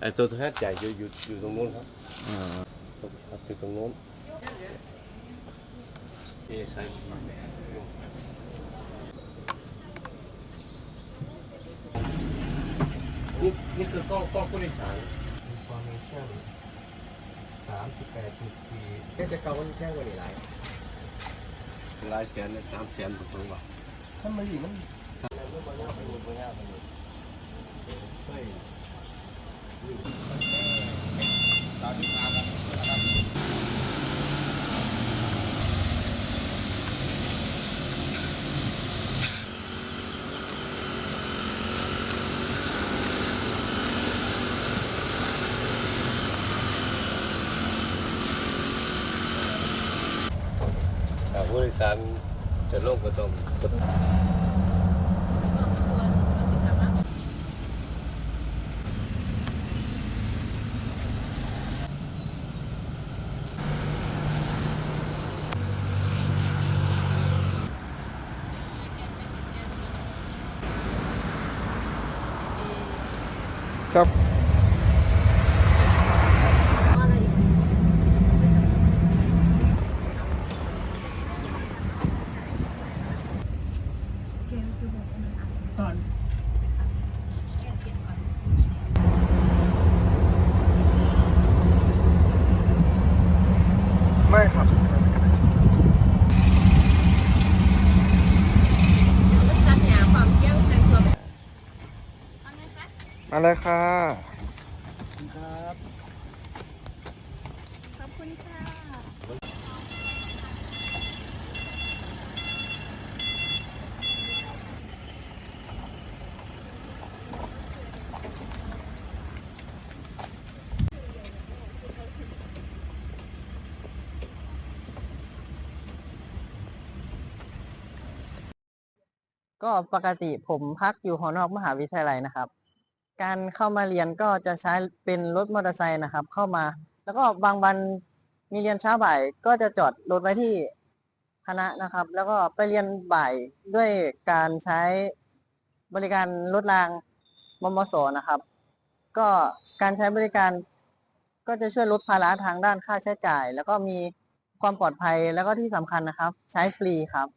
ไอ้ตัวทนใหญ่อยู่อยู่อยู่ตรงนู้นครับอ่าตรงครับอยู่ตรงนู้นเอใส่นี่นี่คือกล้องกล้องผู้โดยสาร information สามสิบแปดจุดสี่แค่จะเก่ามันแค่กว่านี้หลายหลายแสนเนี่ยสามแสนถูกต้องป่ะถ้ามันดีมัน ถ้า ผู้โดยสารจะลงก็ต้องกด ครับ ก่อน ไม่ครับ สัญญาความเที่ยงในตัวแบบ มาเลยค่ะขอบคุณค่ะก็ปกติผมพักอยู่หอนอกมหาวิทยาลัยนะครับ การเข้ามาเรียนก็จะใช้เป็นรถมอเตอร์ไซค์นะครับ เข้ามา แล้วก็บางวันมีเรียนเช้าบ่ายก็จะจอดรถไว้ที่คณะนะครับ แล้วก็ไปเรียนบ่ายด้วยการใช้บริการรถรางมมสนะครับ ก็การใช้บริการก็จะช่วยลดภาระทางด้านค่าใช้จ่าย แล้วก็มีความปลอดภัยแล้วก็ที่สำคัญนะครับ ใช้ฟรีครับ